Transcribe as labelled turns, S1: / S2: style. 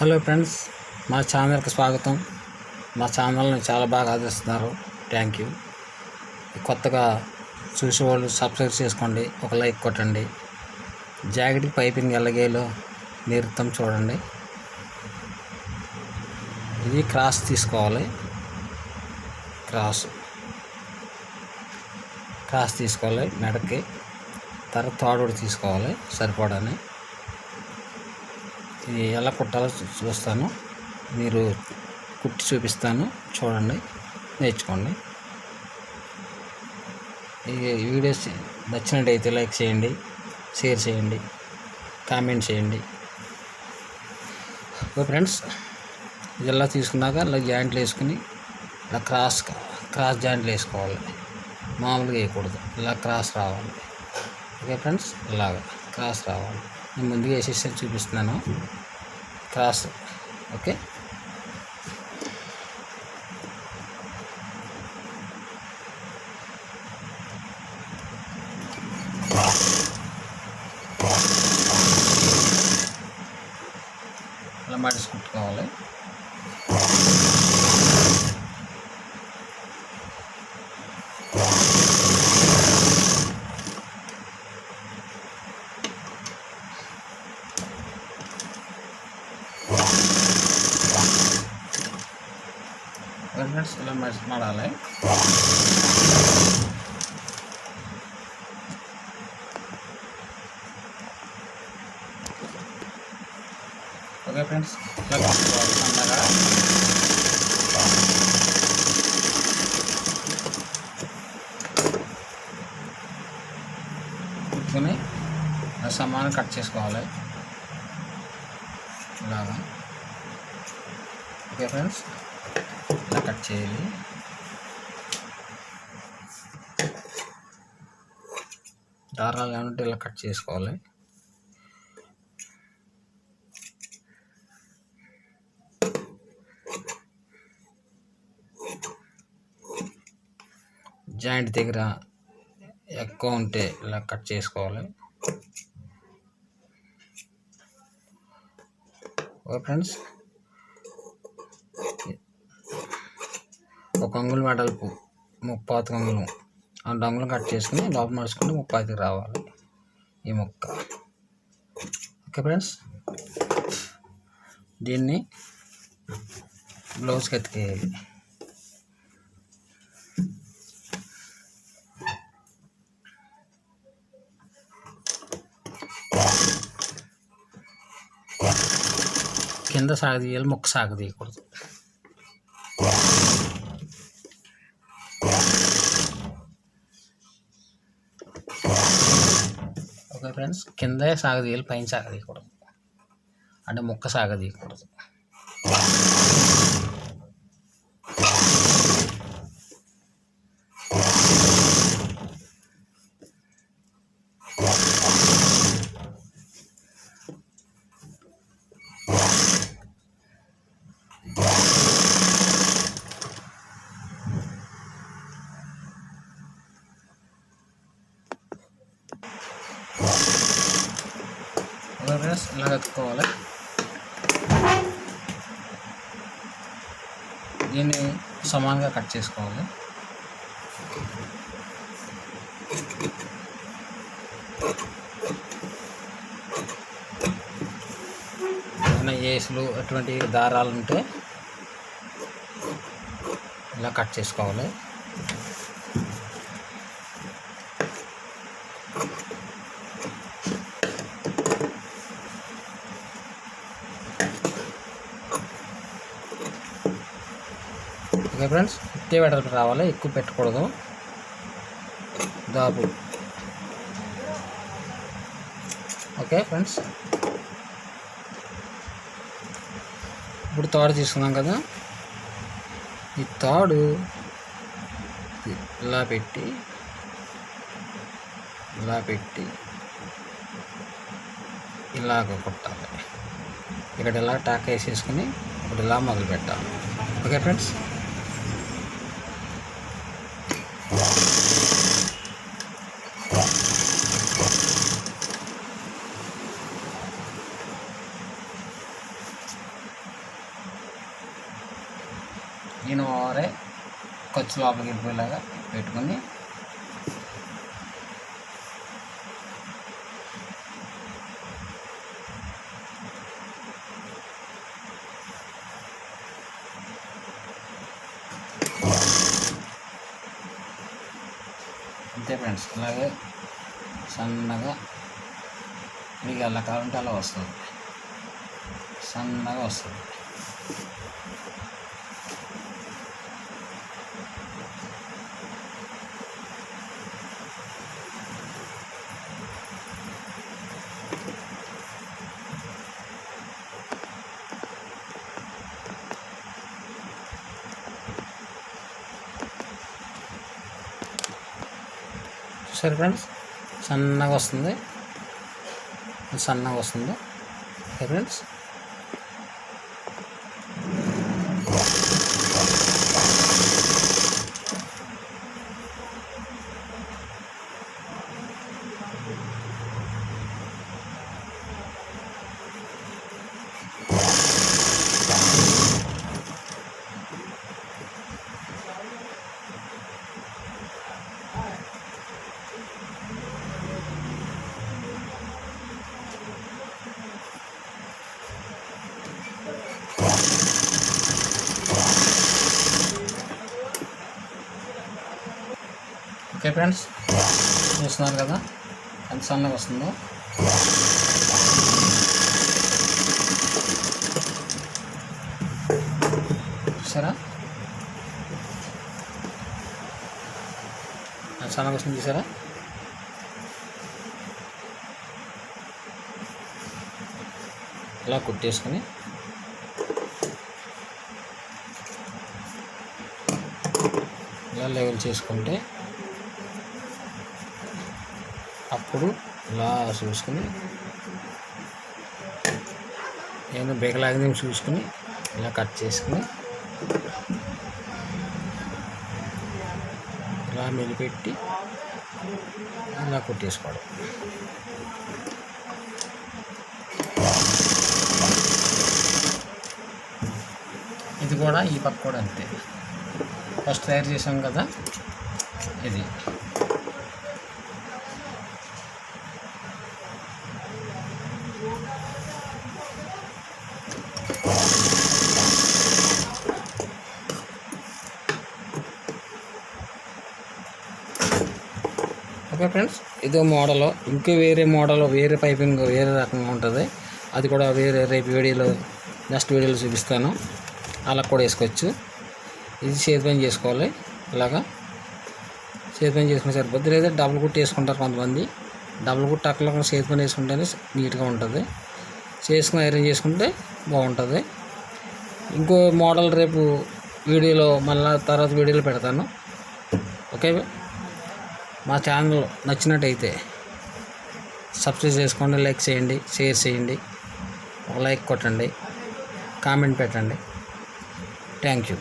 S1: Hello friends మా ఛానల్కి స్వాగతం. మా ఛానల్ని చాలా బాగా ఆదరిస్తున్నారు. థ్యాంక్ యూ కొత్తగా చూసేవాళ్ళు సబ్స్క్రైబ్ చేసుకోండి ఒక లైక్ కొట్టండి. జాకెట్కి పైపింగ్ ఎల్లగేలో నిరుత్తం చూడండి. ఇది క్రాస్ తీసుకోవాలి. క్రాస్. క్రాస్ తీసుకోవాలి మెడకి. తర్వాత తోడు తీసుకోవాలి సరిపడాని. ఇది ఎలా కుట్టాలో చూస్తాను మీరు కుట్టి చూపిస్తాను. చూడండి. నేర్చుకోండి. ఈ వీడియోస్ నచ్చినట్టయితే లైక్ చేయండి. షేర్ చేయండి. కామెంట్ చేయండి. ఓకే ఫ్రెండ్స్ ఇది ఇలా తీసుకున్నాక ఇలా జాయింట్లు వేసుకుని ఇలా క్రాస్ క్రాస్ జాయింట్లు వేసుకోవాలి. మామూలుగా వేయకూడదు. ఇలా క్రాస్ రావాలి. ఓకే ఫ్రెండ్స్ ఇలాగ క్రాస్ రావాలి. నేను ముందుగా వేసేసి చూపిస్తున్నాను. క్రాస్ ఓకే ఫ్రెండ్స్ ఇలా మడిసి ఓకే ఫ్రెండ్స్ ఇలా కుట్టుకోవాలి సన్నగా సమానం కట్ చేసుకోవాలి. ఇలాగా. ఓకే ఫ్రెండ్స్ కట్ చేయాలి. దారాలు ఏమంటే ఇలా కట్ చేసుకోవాలి. జాయింట్ దగ్గర ఎక్కువ ఉంటే ఇలా కట్ చేసుకోవాలి. Okay friends. ఒక అంగుళం వెడల్పు ముప్పాతిక ఆ రెండు కట్ చేసుకుని లోపల మడుచుకుంటే ముప్పాతికి రావాలి ఈ ముక్క. Okay friends? దీన్ని బ్లౌజ్కి ఎత్తికేయాలి. కింద సాగదీయాలి ముక్క సాగదీయకూడదు ఫ్రెండ్స్ కిందే సాగదీయాలి పైన సాగదీయకూడదు. అంటే ముక్క సాగదీయకూడదు ఓకే ఫ్రెండ్స్ ఇలా కట్టుకోవాలి? దీన్ని సమానంగా కట్ చేసుకోవాలి. ఏమైనా ఏసులు అటువంటి దారాలు ఉంటే ఇలా కట్ చేసుకోవాలి. ఓకే ఫ్రెండ్స్ ఇట్టే వెడల్పు రావాలి ఎక్కువ పెట్టకూడదు. దాపు. Okay friends. ఇప్పుడు తాడు తీసుకున్నాం కదా. ఈ తాడు ఇలా పెట్టి ఇలా పెట్టి ఇలాగ కొట్టాలి. ఇక్కడ ఇలా టాక్ వేసేసుకుని ఇప్పుడు ఇలా మొదలు పెట్టాలి ఓకే ఫ్రెండ్స్. స్టెప్స్ లోపలికి వెళ్ళిపోయేలాగా పెట్టుకొని అంతే ఫ్రెండ్స్ అలాగే సన్నగా మీకు ఎలా కావాలంటే అలా వస్తుంది. సన్నగా వస్తుంది. సరే ఫ్రెండ్స్ సన్నగా వస్తుంది. సన్నగా వస్తుంది. ఫ్రెండ్స్. ఓకే ఫ్రెండ్స్ చూస్తున్నారు కదా? ఎంత సన్నగా వస్తుందో. చూసారా? ఎంత సన్నగా వస్తుంది చూసారా? ఇలా కుట్టేసుకొని. ఇలా లెవెల్ చేసుకుంటే అప్పుడు ఇలా చూసుకుని నేను బేకలాగిన చూసుకుని ఇలా కట్ చేసుకుని ఇలా మెలిపెట్టి ఇలా కొట్టేసుకోవడం. ఇది కూడా ఈ పక్క కూడా అంతే. ఫస్ట్ తయారు చేసాం కదా ఇది. ఓకే ఫ్రెండ్స్ ఇదో మోడల్. ఇంకా వేరే మోడల్ వేరే పైపింగ్ వేరే రకంగా ఉంటుంది. అది కూడా వేరే రేపు వీడియోలో నెక్స్ట్ వీడియోలో చూపిస్తాను. అలా కూడా వేసుకోవచ్చు. ఇది చేతి పని చేసుకోవాలి. ఇలాగా. చేతి పని చేసుకుని సరిపోద్ది. లేదా డబుల్ కుట్టి వేసుకుంటారు కొంతమంది. డబుల్ కుట్టి అక్కడ చేతి పని వేసుకుంటేనే నీట్గా ఉంటుంది. చేసుకుని ఐరన్ చేసుకుంటే బాగుంటుంది. ఇంకో మోడల్ రేపు వీడియోలో మళ్ళీ తర్వాత వీడియోలో పెడతాను. ఓకే మా ఛానల్ నచ్చినట్టయితే సబ్స్క్రైబ్ చేసుకోండి లైక్ చేయండి షేర్ చేయండి ఒక లైక్ కొట్టండి కామెంట్ పెట్టండి. Thank you